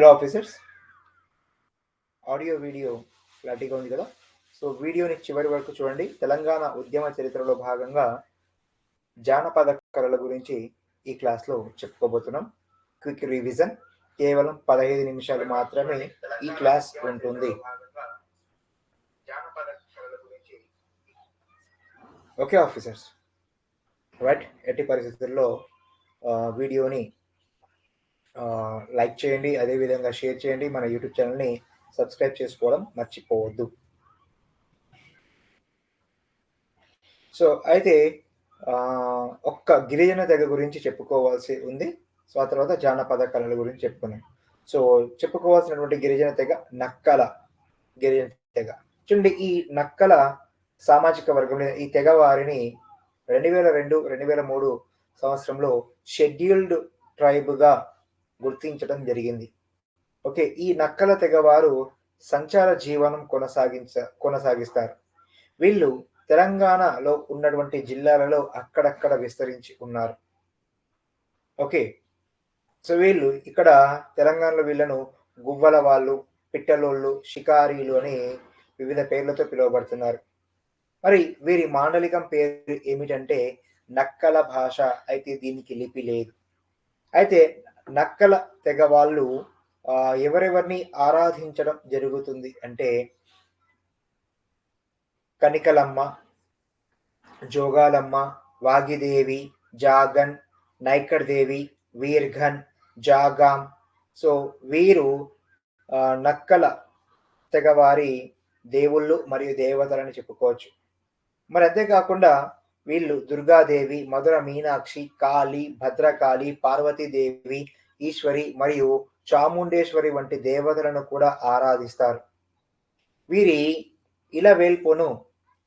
Hello officers audio video క్లారిటీగా ఉంది కదా? సో వీడియోని చివరి వరకు చూడండి. తెలంగాణ ఉద్యమ చరిత్రలో భాగంగా జానపద కళల గురించి ఈ క్లాస్లో చెప్పుకోబోతున్నాం. క్విక్ రివిజన్ కేవలం పదహైదు నిమిషాలు మాత్రమే ఈ క్లాస్ ఉంటుంది. ఓకే ఆఫీసర్స్ రైట్ ఎట్టి పరిస్థితుల్లో వీడియోని లైక్ చేయండి అదేవిధంగా షేర్ చేయండి మన యూట్యూబ్ ఛానల్ని సబ్స్క్రైబ్ చేసుకోవడం మర్చిపోవద్దు. సో అయితే ఒక్క గిరిజన తెగ గురించి చెప్పుకోవాల్సి ఉంది. సో ఆ తర్వాత జానపద కళల గురించి చెప్పుకున్నాం సో చెప్పుకోవాల్సినటువంటి గిరిజన తెగ నక్కల గిరిజన తెగ. చూడండి ఈ నక్కల సామాజిక వర్గం ఈ తెగ వారిని రెండు వేల రెండు రెండు వేల మూడు సంవత్సరంలో షెడ్యూల్డ్ ట్రైబ్గా గుర్తించడం జరిగింది. ఓకే ఈ నక్కల తెగవారు సంచార జీవనం కొనసాగించ కొనసాగిస్తారు. వీళ్ళు తెలంగాణలో ఉన్నటువంటి జిల్లాలలో అక్కడక్కడ విస్తరించి ఉన్నారు. ఓకే సో వీళ్ళు ఇక్కడ తెలంగాణలో వీళ్ళను గువ్వల వాళ్ళు పిట్టలోళ్ళు షికారీలు అని వివిధ పేర్లతో పిలువబడుతున్నారు. మరి వీరి మాండలికం పేరు ఏమిటంటే నక్కల భాష. అయితే దీనికి లిపి లేదు. అయితే నక్కల తెగ వాళ్ళు ఎవరెవరిని ఆరాధించడం జరుగుతుంది అంటే కనికలమ్మ జోగాలమ్మ వాగిదేవి జాగన్ నైకర్ దేవి వీర్ఘన్ జాగాం. సో వీరు నక్కల తెగవారి దేవుళ్ళు మరియు దేవతలని చెప్పుకోవచ్చు. మరి అంతేకాకుండా వీళ్ళు దుర్గాదేవి మధుర మీనాక్షి కాళి భద్రకాళి పార్వతీదేవి ఈశ్వరి మరియు చాముండేశ్వరి వంటి దేవతలను కూడా ఆరాధిస్తారు. వీరి ఇలవేల్పును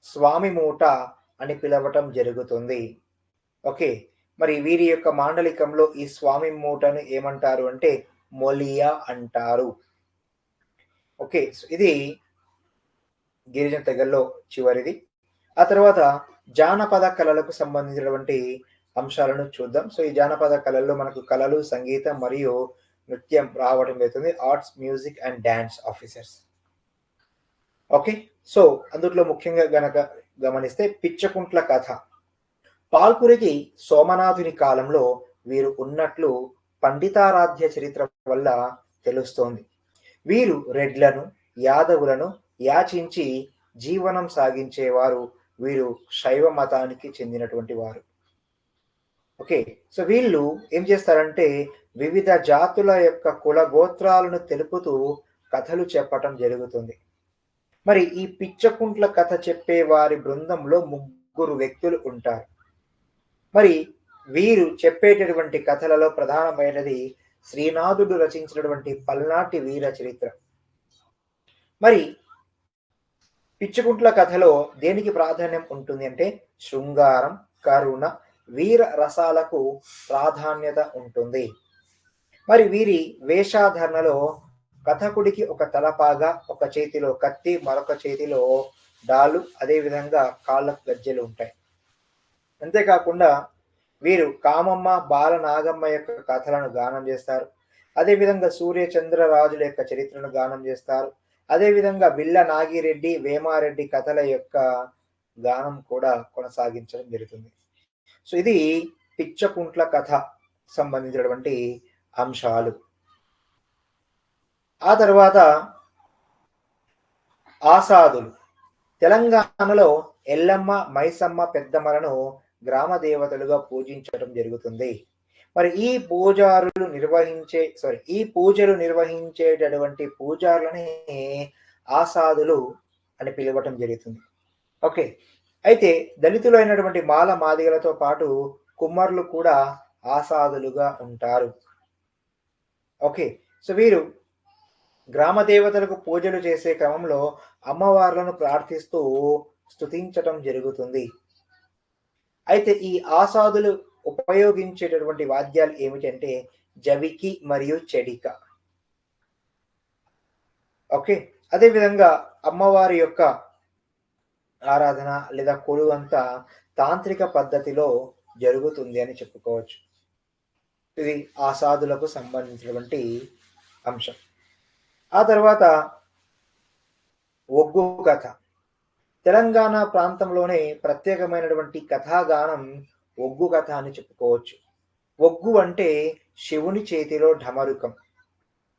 స్వామి మూట అని పిలవటం జరుగుతుంది. ఓకే మరి వీరి యొక్క మాండలికంలో ఈ స్వామి మూటను ఏమంటారు అంటే మొలియా అంటారు. ఓకే సో ఇది గిరిజన తెగల్లో చివరిది. ఆ తర్వాత జానపద కళలకు సంబంధించినటువంటి అంశాలను చూద్దాం. సో ఈ జానపద కళల్లో మనకు కళలు సంగీతం మరియు నృత్యం రావడం జరుగుతుంది. Arts music and dance officers okay so అందులో ముఖ్యంగా గనక గమనిస్తే పిచ్చకుంట్ల కథ. పాల్పురికి సోమనాథుని కాలంలో వీరు ఉన్నట్లు పండితారాధ్య చరిత్ర వల్ల తెలుస్తోంది. వీరు రెడ్లను యాదవులను యాచించి జీవనం సాగించేవారు వీరు శైవ మతానికి చెందినటువంటి వారు. ఓకే సో వీళ్ళు ఏం చేస్తారంటే వివిధ జాతుల యొక్క కుల గోత్రాలను తెలుపుతూ కథలు చెప్పటం జరుగుతుంది. మరి ఈ పిచ్చకుంట్ల కథ చెప్పే వారి బృందంలో ముగ్గురు వ్యక్తులు ఉంటారు. మరి వీరు చెప్పేటటువంటి కథలలో ప్రధానమైనది శ్రీనాథుడు రచించినటువంటి పల్నాటి వీర చరిత్ర. మరి పిచ్చుకుంట్ల కథలో దేనికి ప్రాధాన్యం ఉంటుంది అంటే శృంగారం కరుణ వీర రసాలకు ప్రాధాన్యత ఉంటుంది. మరి వీరి వేషాధరణలో కథకుడికి ఒక తలపాగా ఒక చేతిలో కత్తి మరొక చేతిలో డాలు అదేవిధంగా కాళ్ళకు గజ్జెలు ఉంటాయి. అంతేకాకుండా వీరు కామమ్మ బాలనాగమ్మ యొక్క కథలను గానం చేస్తారు. అదేవిధంగా సూర్య చంద్ర రాజుల యొక్క చరిత్రను గానం చేస్తారు. అదేవిధంగా బిల్ల నాగిరెడ్డి వేమారెడ్డి కథల యొక్క గానం కూడా కొనసాగించడం జరుగుతుంది. సో ఇది పిచ్చకుంట్ల కథ సంబంధించినటువంటి అంశాలు. ఆ తర్వాత ఆసాదులు. తెలంగాణలో ఎల్లమ్మ మైసమ్మ పెద్దమ్మలను గ్రామ దేవతలుగా పూజించడం జరుగుతుంది. మరి ఈ పూజారులు నిర్వహించే సారీ ఈ పూజలు నిర్వహించేటటువంటి పూజారులని ఆసాదులు అని పిలవటం జరుగుతుంది. ఓకే. అయితే దళితులైనటువంటి మాల మాదిగలతో పాటు కుమ్మర్లు కూడా ఆసాదులుగా ఉంటారు. ఓకే సో వీరు గ్రామ దేవతలకు పూజలు చేసే క్రమంలో అమ్మవార్లను ప్రార్థిస్తూ స్తుతించటం జరుగుతుంది. అయితే ఈ ఆసాదులు ఉపయోగించేటటువంటి వాద్యాలు ఏమిటంటే జవికి మరియు చెడిక. ఓకే అదేవిధంగా అమ్మవారి యొక్క ఆరాధన లేదా కొలువు అంతా తాంత్రిక పద్ధతిలో జరుగుతుంది అని చెప్పుకోవచ్చు. ఇది ఆసాదులకు సంబంధించినటువంటి అంశం. ఆ తర్వాత ఒగ్గు కథ. తెలంగాణ ప్రాంతంలోనే ప్రత్యేకమైనటువంటి కథాగానం ఒగ్గు కథ అని చెప్పుకోవచ్చు. ఒగ్గు అంటే శివుని చేతిలో ఢమరుకం.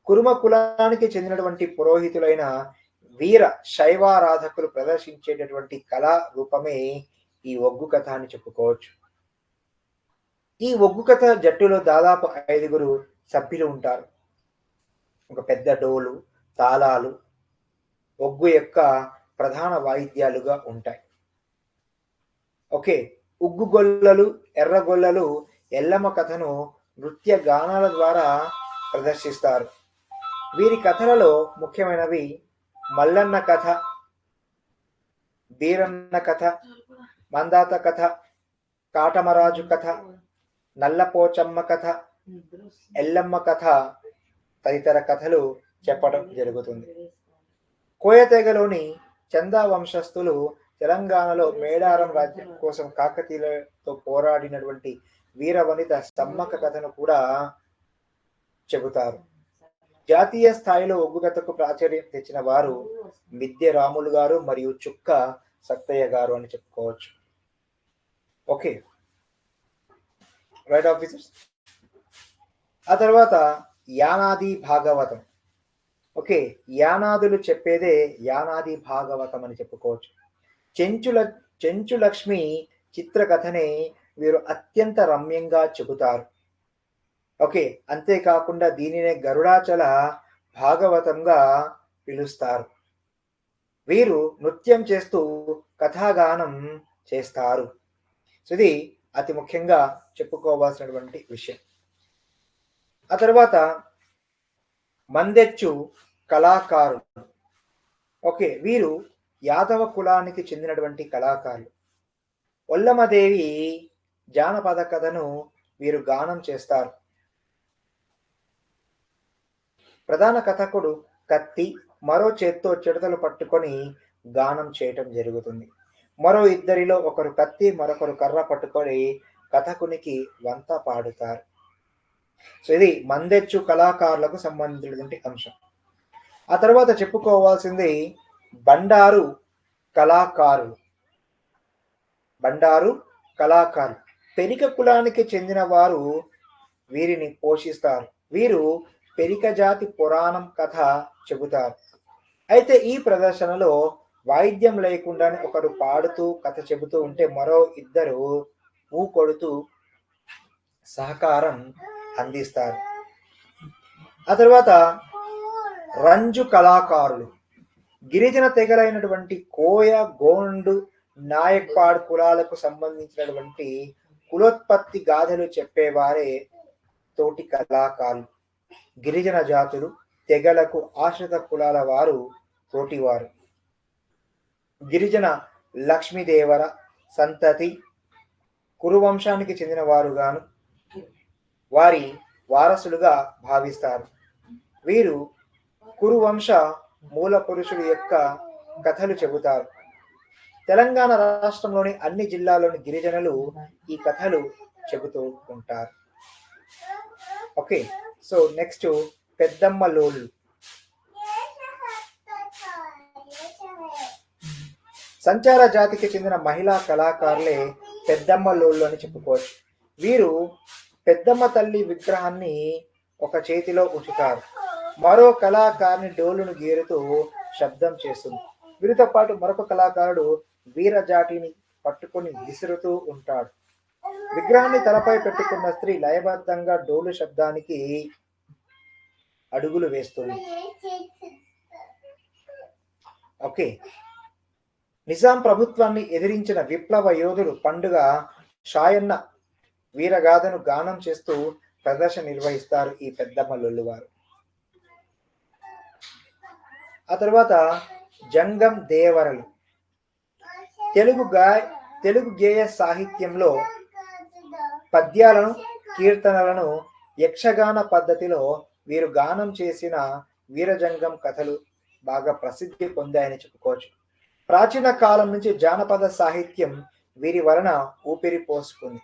కురుమ కులానికి చెందినటువంటి పురోహితులైన వీర శైవారాధకులు ప్రదర్శించేటటువంటి కళా రూపమే ఈ ఒగ్గు కథ అని చెప్పుకోవచ్చు. ఈ ఒగ్గు కథ జట్టులో దాదాపు ఐదుగురు సభ్యులు ఉంటారు. ఒక పెద్ద డోలు తాళాలు ఒగ్గు యొక్క ప్రధాన వాయిద్యాలుగా ఉంటాయి. ఓకే ఉగ్గు గొల్లలు ఎర్రగొల్లలు ఎల్లమ్మ కథను నృత్య గానాల ద్వారా ప్రదర్శిస్తారు. వీరి కథలలో ముఖ్యమైనవి మల్లన్న కథ బీరన్న కథ మందాత కథ కాటమరాజు కథ నల్లపోచమ్మ కథ ఎల్లమ్మ కథ తదితర కథలు చెప్పడం జరుగుతుంది. కోయతెగలోని చందా వంశస్థులు తెలంగాణలో మేడారం రాజ్యం కోసం కాకతీయులతో పోరాడినటువంటి వీరవనిత సమ్మక్క కథను కూడా చెబుతారు. జాతీయ స్థాయిలో ఒగ్గుగతకు కథకు ప్రాచుర్యం తెచ్చిన వారు మిద్దె రాములు గారు మరియు చుక్క సత్తయ్య గారు అని చెప్పుకోవచ్చు. ఓకే. రైట్ ఆఫీసర్స్ ఆ తర్వాత యానాది భాగవతం. ఓకే యానాదులు చెప్పేదే యానాది భాగవతం అని చెప్పుకోవచ్చు. చెంచుల చెంచు లక్ష్మి చిత్రకథనే వీరు అత్యంత రమ్యంగా చెబుతారు. ఓకే అంతేకాకుండా దీనినే గరుడాచల భాగవతంగా పిలుస్తారు. వీరు నృత్యం చేస్తూ కథాగానం చేస్తారు. సో ఇది అతి ముఖ్యంగా చెప్పుకోవాల్సినటువంటి విషయం. ఆ తర్వాత మందెచ్చు కళాకారులు. ఓకే వీరు యాదవ కులానికి చెందినటువంటి కళాకారులు. ఒల్లమదేవి జానపద కథను వీరు గానం చేస్తారు. ప్రధాన కథకుడు కత్తి మరో చేత్తో చిడతలు పట్టుకొని గానం చేయటం జరుగుతుంది. మరో ఇద్దరిలో ఒకరు కత్తి మరొకరు కర్ర పట్టుకొని కథకునికి వంత పాడుతారు. సో ఇది మందెచ్చు కళాకారులకు సంబంధించినటువంటి అంశం. ఆ తర్వాత చెప్పుకోవాల్సింది బండారు కళాకారులు. బండారు కళాకారులు. పెరిక కులానికి చెందిన వారు వీరిని పోషిస్తారు. వీరు పెరికజాతి పురాణం కథ చెబుతారు. అయితే ఈ ప్రదర్శనలో వాయిద్యం లేకుండానే ఒకరు పాడుతూ కథ చెబుతూ ఉంటే మరో ఇద్దరు ఊ కొడుతూ సహకారం అందిస్తారు. ఆ తర్వాత రంజు కళాకారులు గిరిజన తెగలైనటువంటి కోయ గోండు నాయక్పాడ్ కులాలకు సంబంధించినటువంటి కులోత్పత్తి గాథలు చెప్పేవారే తోటి కళాకారులు. గిరిజన జాతులు తెగలకు ఆశ్రిత కులాల వారు తోటివారు గిరిజన లక్ష్మీదేవర సంతతి కురువంశానికి చెందిన వారుగాను వారి వారసులుగా భావిస్తారు. వీరు కురువంశ మూల పురుషుడు యొక్క కథలు చెబుతారు. తెలంగాణ రాష్ట్రంలోని అన్ని జిల్లాలోని గిరిజనులు ఈ కథలు చెబుతూ ఉంటారు. ఓకే. సో నెక్స్ట్ పెద్దమ్మ లోళ్ళు సంచార జాతికి చెందిన మహిళా కళాకారులే పెద్దమ్మ లోళ్ళు అని చెప్పుకోవచ్చు. వీరు పెద్దమ్మ తల్లి విగ్రహాన్ని ఒక చేతిలో ఉంచుతారు. మరో కళాకారుని డోలును గీరుతూ శబ్దం చేస్తుంది. వీరితో పాటు మరొక కళాకారుడు వీరజాటిని పట్టుకొని విసురుతూ ఉంటాడు. విగ్రహాన్ని తలపై పెట్టుకున్న స్త్రీ లయబద్ధంగా డోలు శబ్దానికి అడుగులు వేస్తుంది. ఓకే. నిజాం ప్రభుత్వాన్ని ఎదిరించిన విప్లవ యోధుడు పండుగ షాయన్న వీరగాథను గానం చేస్తూ ప్రదర్శన నిర్వహిస్తారు ఈ పెద్దమ్మ లొల్లు వారు ఆ తర్వాత జంగం దేవరలు. తెలుగు గా తెలుగు గేయ సాహిత్యంలో పద్యాలను కీర్తనలను యక్షగాన పద్ధతిలో వీరు గానం చేసిన వీరజంగం కథలు బాగా ప్రసిద్ధి పొందాయని చెప్పుకోవచ్చు. ప్రాచీన కాలం నుంచి జానపద సాహిత్యం వీరి వలన ఊపిరి పోసుకుంది.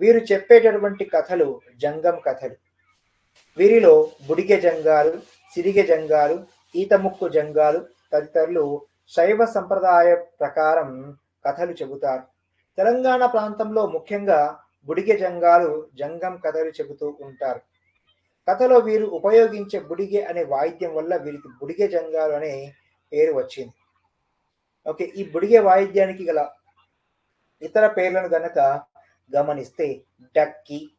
వీరు చెప్పేటటువంటి కథలు జంగం కథలు. వీరిలో బుడిగె జంగాలు సిరిగె జంగాలు ఈతముక్కు జంగాలు తదితరులు శైవ సంప్రదాయ ప్రకారం కథలు చెబుతారు. తెలంగాణ ప్రాంతంలో ముఖ్యంగా బుడిగె జంగాలు జంగం కథలు చెబుతూ ఉంటారు. కథలో వీరు ఉపయోగించే బుడిగె అనే వాయిద్యం వల్ల వీరికి బుడిగె జంగాలు అనే పేరు వచ్చింది. ఓకే ఈ బుడిగె వాయిద్యానికి గల ఇతర పేర్లను గనక గమనిస్తే డక్కి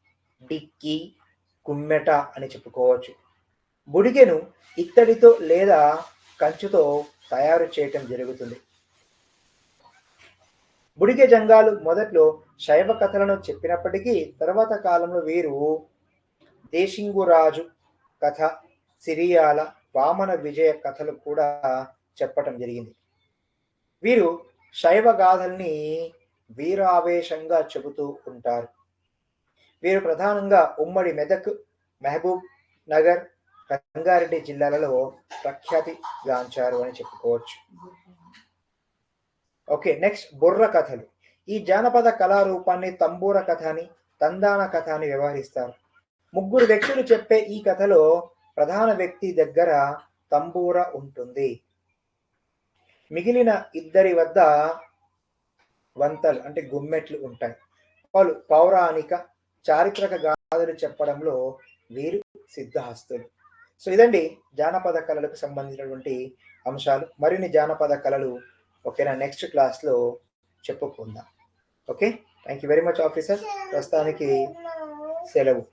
డిక్కి కుమ్మెట అని చెప్పుకోవచ్చు. బుడిగెను ఇత్తడితో లేదా కంచుతో తయారు చేయటం జరుగుతుంది. బుడిగె జంగాలు మొదట్లో శైవ కథలను చెప్పినప్పటికీ తర్వాత కాలంలో వీరు దేశింగురాజు కథ సిరియాల వామన విజయ కథలు కూడా చెప్పటం జరిగింది. వీరు శైవ గాథల్ని వీరావేశంగా చెబుతూ ఉంటారు. వీరు ప్రధానంగా ఉమ్మడి మెదక్ మహబూబ్ నగర్ రంగారెడ్డి జిల్లాలలో ప్రఖ్యాతి గాంచారు అని చెప్పుకోవచ్చు. ఓకే నెక్స్ట్ బుర్ర కథలు. ఈ జానపద కళారూపాన్ని తంబూర కథ అని తందాన కథ అని వ్యవహరిస్తారు. ముగ్గురు వ్యక్తులు చెప్పే ఈ కథలో ప్రధాన వ్యక్తి దగ్గర తంబూర ఉంటుంది. మిగిలిన ఇద్దరి వద్ద వంతలు అంటే గుమ్మెట్లు ఉంటాయి. వాళ్ళు పౌరాణిక చారిత్రక గాథలు చెప్పడంలో వీరు సిద్ధహస్తులు. సో ఇదండి జానపద కళలకు సంబంధించినటువంటి అంశాలు. మరిన్ని జానపద కళలు ఓకేనా నెక్స్ట్ క్లాస్లో చెప్పుకుందాం. Okay? Thank you very much officer ప్రస్తుతానికి సెలవు.